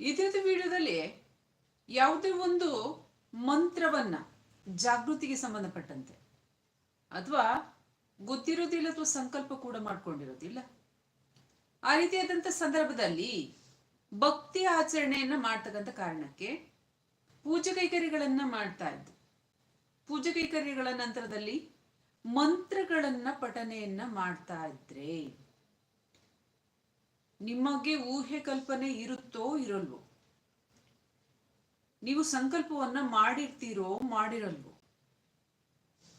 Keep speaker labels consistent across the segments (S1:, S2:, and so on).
S1: ಇದೇ ವಿಡಿಯೋದಲ್ಲಿ ಯಾವುದೇ ಒಂದು ಮಂತ್ರವನ್ನ ಜಾಗೃತಿಗೆ ಸಂಬಂಧಪಟ್ಟಂತೆ ಅಥವಾ ಗೊತ್ತಿರೋದಿಲ್ಲ ಅಥವಾ ಸಂಕಲ್ಪ ಕೂಡ ಮಾಡ್ಕೊಂಡಿರೋದಿಲ್ಲ ಆ ರೀತಿಯಾದಂಥ ಸಂದರ್ಭದಲ್ಲಿ ಭಕ್ತಿ ಆಚರಣೆಯನ್ನ ಮಾಡ್ತಕ್ಕಂಥ ಕಾರಣಕ್ಕೆ ಪೂಜೆ ಕೈಕರ್ಯಗಳನ್ನ ಮಾಡ್ತಾ ಇದ್ದು, ಪೂಜೆ ಕೈಕರ್ಯಗಳ ನಂತರದಲ್ಲಿ ಮಂತ್ರಗಳನ್ನ ಪಠನೆಯನ್ನ ಮಾಡ್ತಾ ಇದ್ರೆ ನಿಮಗೆ ಊಹೆ ಕಲ್ಪನೆ ಇರುತ್ತೋ ಇರಲ್ವೋ? ನೀವು ಸಂಕಲ್ಪವನ್ನ ಮಾಡಿರ್ತೀರೋ ಮಾಡಿರಲ್ವೋ?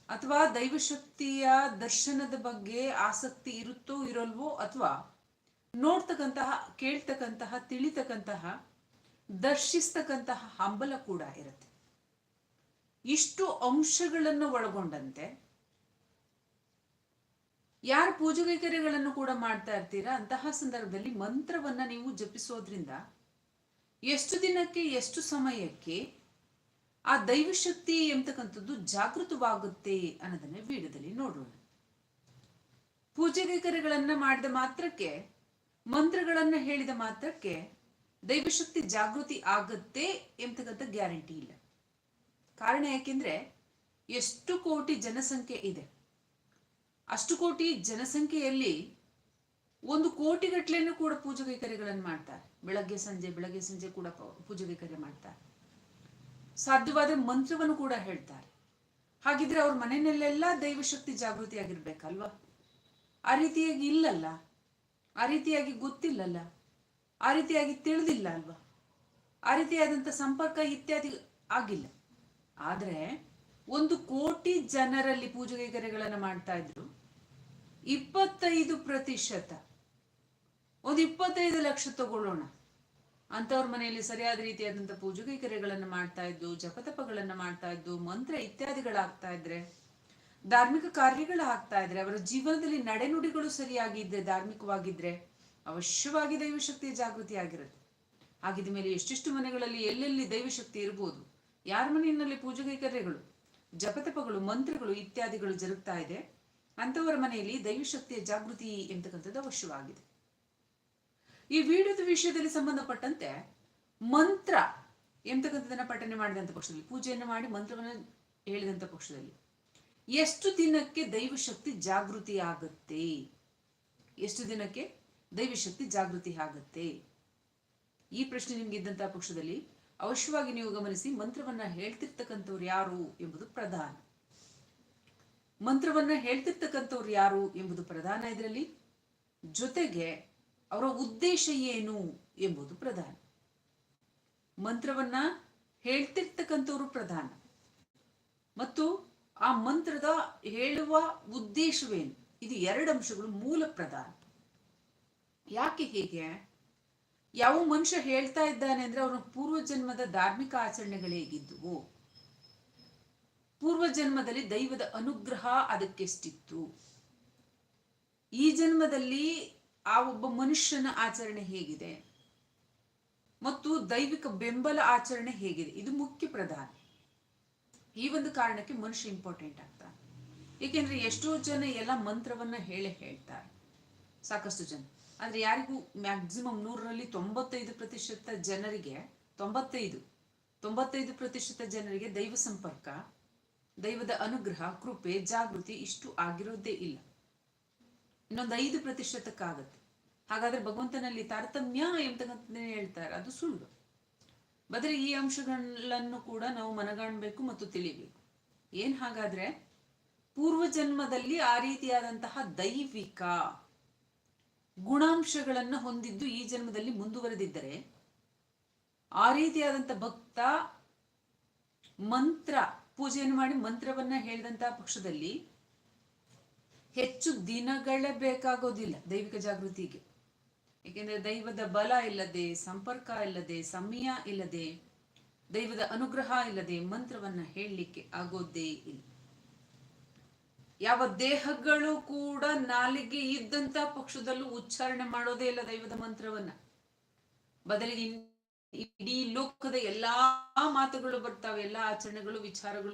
S1: ಅಥವಾ ದೈವಶಕ್ತಿಯ ದರ್ಶನದ ಬಗ್ಗೆ ಆಸಕ್ತಿ ಇರುತ್ತೋ ಇರಲ್ವೋ? ಅಥವಾ ನೋಡ್ತಕ್ಕಂತಹ, ಕೇಳ್ತಕ್ಕಂತಹ, ತಿಳಿತಕ್ಕಂತಹ, ದರ್ಶಿಸ್ತಕ್ಕಂತಹ ಹಂಬಲ ಕೂಡ ಇರುತ್ತೆ. ಇಷ್ಟು ಅಂಶಗಳನ್ನು ಒಳಗೊಂಡಂತೆ ಯಾರು ಪೂಜೆ ಕೈಕರ್ಯಗಳನ್ನು ಕೂಡ ಮಾಡ್ತಾ ಇರ್ತೀರಾ? ಅಂತಹ ಸಂದರ್ಭದಲ್ಲಿ ಮಂತ್ರವನ್ನ ನೀವು ಜಪಿಸೋದ್ರಿಂದ ಎಷ್ಟು ದಿನಕ್ಕೆ, ಎಷ್ಟು ಸಮಯಕ್ಕೆ ಆ ದೈವಶಕ್ತಿ ಎಂತಕ್ಕಂಥದ್ದು ಜಾಗೃತವಾಗುತ್ತೆ ಅನ್ನೋದನ್ನ ವಿಡಿಯೋದಲ್ಲಿ ನೋಡೋಣ. ಪೂಜೆ ಕೈಕರ್ಯಗಳನ್ನ ಮಾಡಿದ ಮಾತ್ರಕ್ಕೆ, ಮಂತ್ರಗಳನ್ನ ಹೇಳಿದ ಮಾತ್ರಕ್ಕೆ ದೈವಶಕ್ತಿ ಜಾಗೃತಿ ಆಗುತ್ತೆ ಎಂತಕ್ಕಂಥ ಗ್ಯಾರಂಟಿ ಇಲ್ಲ. ಕಾರಣ ಯಾಕೆಂದ್ರೆ ಎಷ್ಟು ಕೋಟಿ ಜನಸಂಖ್ಯೆ ಇದೆ. ಅಷ್ಟು ಕೋಟಿ ಜನಸಂಖ್ಯೆಯಲ್ಲಿ ಒಂದು ಕೋಟಿ ಗಟ್ಲೆನೂ ಕೂಡ ಪೂಜೆ ಕೈಕರ್ಯಗಳನ್ನು ಮಾಡ್ತಾರೆ. ಬೆಳಗ್ಗೆ, ಸಂಜೆ ಬೆಳಗ್ಗೆ, ಸಂಜೆ ಕೂಡ ಪೂಜೆ ಕೈಕರ್ಯ ಮಾಡ್ತಾರೆ. ಸಾಧ್ಯವಾದ ಮಂತ್ರವನ್ನು ಕೂಡ ಹೇಳ್ತಾರೆ. ಹಾಗಿದ್ರೆ ಅವ್ರ ಮನೆಯಲ್ಲೆಲ್ಲ ದೈವಶಕ್ತಿ ಜಾಗೃತಿ ಆಗಿರ್ಬೇಕಲ್ವಾ? ಆ ರೀತಿಯಾಗಿ ಇಲ್ಲಲ್ಲ? ಆ ರೀತಿಯಾಗಿ ಗೊತ್ತಿಲ್ಲಲ್ಲ? ಆ ರೀತಿಯಾಗಿ ತಿಳಿದಿಲ್ಲ ಅಲ್ವಾ? ಆ ರೀತಿಯಾದಂಥ ಸಂಪರ್ಕ ಇತ್ಯಾದಿ ಆಗಿಲ್ಲ. ಆದ್ರೆ ಒಂದು ಕೋಟಿ ಜನರಲ್ಲಿ ಪೂಜೆ ಕೈಕರ್ಯಗಳನ್ನು ಮಾಡ್ತಾ ಇದ್ರು. ಇಪ್ಪತ್ತೈದು ಪ್ರತಿಶತ. ಒಂದು ಇಪ್ಪತ್ತೈದು ಲಕ್ಷ ತಗೊಳ್ಳೋಣ. ಅಂತವ್ರ ಮನೆಯಲ್ಲಿ ಸರಿಯಾದ ರೀತಿಯಾದಂಥ ಪೂಜೆ ಕೈಕರ್ಯಗಳನ್ನು ಮಾಡ್ತಾ ಇದ್ದು, ಜಪತಪಗಳನ್ನು ಮಾಡ್ತಾ ಇದ್ದು, ಮಂತ್ರ ಇತ್ಯಾದಿಗಳಾಗ್ತಾ ಇದ್ರೆ, ಧಾರ್ಮಿಕ ಕಾರ್ಯಗಳು ಆಗ್ತಾ ಇದ್ರೆ, ಅವರ ಜೀವನದಲ್ಲಿ ನಡೆನುಡಿಗಳು ಸರಿಯಾಗಿದ್ರೆ, ಧಾರ್ಮಿಕವಾಗಿದ್ರೆ, ಅವಶ್ಯವಾಗಿ ದೈವಶಕ್ತಿ ಜಾಗೃತಿ ಆಗಿರುತ್ತೆ. ಹಾಗಿದ ಮೇಲೆ ಎಷ್ಟೆಷ್ಟು ಮನೆಗಳಲ್ಲಿ ಎಲ್ಲೆಲ್ಲಿ ದೈವಶಕ್ತಿ ಇರ್ಬೋದು, ಯಾರ ಮನೆಯಲ್ಲಿ ಪೂಜೆ ಕೈಕರ್ಯಗಳು ಜಪತಪಗಳು, ಮಂತ್ರಗಳು ಇತ್ಯಾದಿಗಳು ಜರುಗ್ತಾ ಇದೆ ಅಂತವರ ಮನೆಯಲ್ಲಿ ದೈವಶಕ್ತಿಯ ಜಾಗೃತಿ ಎಂತಕ್ಕಂಥದ್ದು ಅವಶ್ಯವಾಗಿದೆ. ಈ ವಿಡಿಯೋದ ವಿಷಯದಲ್ಲಿ ಸಂಬಂಧಪಟ್ಟಂತೆ ಮಂತ್ರ ಎಂತಕ್ಕಂಥದನ್ನ ಪಠನೆ ಮಾಡಿದಂಥ ಪಕ್ಷದಲ್ಲಿ, ಪೂಜೆಯನ್ನು ಮಾಡಿ ಮಂತ್ರವನ್ನು ಹೇಳಿದಂಥ ಪಕ್ಷದಲ್ಲಿ, ಎಷ್ಟು ದಿನಕ್ಕೆ ದೈವಶಕ್ತಿ ಜಾಗೃತಿ ಆಗುತ್ತೆ? ಎಷ್ಟು ದಿನಕ್ಕೆ ದೈವಶಕ್ತಿ ಜಾಗೃತಿ ಆಗುತ್ತೆ? ಈ ಪ್ರಶ್ನೆ ನಿಮ್ಗೆ ಇದ್ದಂತಹ ಪಕ್ಷದಲ್ಲಿ ಅವಶ್ಯವಾಗಿ ನೀವು ಗಮನಿಸಿ ಮಂತ್ರವನ್ನ ಹೇಳ್ತಿರ್ತಕ್ಕಂಥವ್ರು ಯಾರು ಎಂಬುದು ಪ್ರಧಾನ. ಮಂತ್ರವನ್ನ ಹೇಳ್ತಿರ್ತಕ್ಕಂಥವ್ರು ಯಾರು ಎಂಬುದು ಪ್ರಧಾನ ಇದರಲ್ಲಿ. ಜೊತೆಗೆ ಅವರ ಉದ್ದೇಶ ಏನು ಎಂಬುದು ಪ್ರಧಾನ. ಮಂತ್ರವನ್ನ ಹೇಳ್ತಿರ್ತಕ್ಕಂಥವ್ರು ಪ್ರಧಾನ. ಮತ್ತು ಆ ಮಂತ್ರದ ಹೇಳುವ ಉದ್ದೇಶವೇನು? ಇದು ಎರಡು ಅಂಶಗಳು ಮೂಲ ಪ್ರಧಾನ. ಯಾಕೆ ಹೀಗೆ? ಯಾವ ಮನುಷ್ಯ ಹೇಳ್ತಾ ಇದ್ದಾನೆ ಅಂದ್ರೆ ಅವನ ಪೂರ್ವ ಜನ್ಮದ ಧಾರ್ಮಿಕ ಆಚರಣೆಗಳು ಹೇಗಿದ್ದುವು ಜನ್ಮದಲ್ಲಿ ದೈವದ ಅನುಗ್ರಹ ಅದಕ್ಕೆಷ್ಟಿತ್ತು? ಈ ಜನ್ಮದಲ್ಲಿ ಆ ಒಬ್ಬ ಮನುಷ್ಯನ ಆಚರಣೆ ಹೇಗಿದೆ? ಮತ್ತು ದೈವಿಕ ಬೆಂಬಲ ಆಚರಣೆ ಹೇಗಿದೆ? ಇದು ಮುಖ್ಯ ಪ್ರಧಾನ. ಈ ಒಂದು ಕಾರಣಕ್ಕೆ ಮನುಷ್ಯ ಇಂಪಾರ್ಟೆಂಟ್ ಆಗ್ತಾನೆ ಏಕೆಂದ್ರೆ ಎಷ್ಟೋ ಜನ ಎಲ್ಲ ಮಂತ್ರವನ್ನ ಹೇಳಿ ಹೇಳ್ತಾರೆ. ಸಾಕಷ್ಟು ಜನ. ಆದ್ರೆ ಯಾರಿಗೂ ಮ್ಯಾಕ್ಸಿಮಮ್ ನೂರರಲ್ಲಿ ತೊಂಬತ್ತೈದು ಪ್ರತಿಶತ ಜನರಿಗೆ, ತೊಂಬತ್ತೈದು ತೊಂಬತ್ತೈದು ಪ್ರತಿಶತ ಜನರಿಗೆ ದೈವ ಸಂಪರ್ಕ ದೈವದ ಅನುಗ್ರಹ, ಕೃಪೆ, ಜಾಗೃತಿ ಇಷ್ಟು ಆಗಿರೋದೇ ಇಲ್ಲ. ಇನ್ನೊಂದು ಐದು ಪ್ರತಿಶತಕ್ಕಾಗತ್ತೆ. ಹಾಗಾದ್ರೆ ಭಗವಂತನಲ್ಲಿ ತಾರತಮ್ಯ ಎಂತಕ್ಕಂಥದ್ದನ್ನೇ ಹೇಳ್ತಾರೆ, ಅದು ಸುಳ್ಳು. ಬದ್ರೆ ಈ ಅಂಶಗಳನ್ನು ಕೂಡ ನಾವು ಮನಗಾಣಬೇಕು ಮತ್ತು ತಿಳಿಬೇಕು. ಏನ್ ಹಾಗಾದ್ರೆ ಪೂರ್ವ ಜನ್ಮದಲ್ಲಿ ಆ ರೀತಿಯಾದಂತಹ ದೈವಿಕ ಗುಣಾಂಶಗಳನ್ನ ಹೊಂದಿದ್ದು ಈ ಜನ್ಮದಲ್ಲಿ ಮುಂದುವರೆದಿದ್ದರೆ, ಆ ರೀತಿಯಾದಂಥ ಭಕ್ತ, ಮಂತ್ರ ಪೂಜೆಯನ್ನು ಮಾಡಿ ಮಂತ್ರವನ್ನ ಹೇಳಿದಂತಹ ಪಕ್ಷದಲ್ಲಿ ಹೆಚ್ಚು ದಿನಗಳೇ ಬೇಕಾಗೋದಿಲ್ಲ ದೈವಿಕ ಜಾಗೃತಿಗೆ. ಏಕೆಂದರೆ ದೈವದ ಬಲ ಇಲ್ಲದೆ, ಸಂಪರ್ಕ ಇಲ್ಲದೆ, ಸಮಯ ಇಲ್ಲದೆ, ದೈವದ ಅನುಗ್ರಹ ಇಲ್ಲದೆ ಮಂತ್ರವನ್ನ ಹೇಳಲಿಕ್ಕೆ ಆಗೋದೇ ಇಲ್ಲ. ಯಾವ ದೇಹಗಳು ಕೂಡ ನಾಲಿಗೆ ಇದ್ದಂತ ಪಕ್ಷದಲ್ಲೂ ಉಚ್ಚಾರಣೆ ಮಾಡೋದೇ ಇಲ್ಲ ದೈವದ ಮಂತ್ರವನ್ನ. ಬದಲಿಗೆ ಇಡೀ ಲೋಕದ ಎಲ್ಲಾ ಮಾತುಗಳು ಬರ್ತಾವೆ ಎಲ್ಲಾ ಆಚರಣೆಗಳು ವಿಚಾರಗಳು.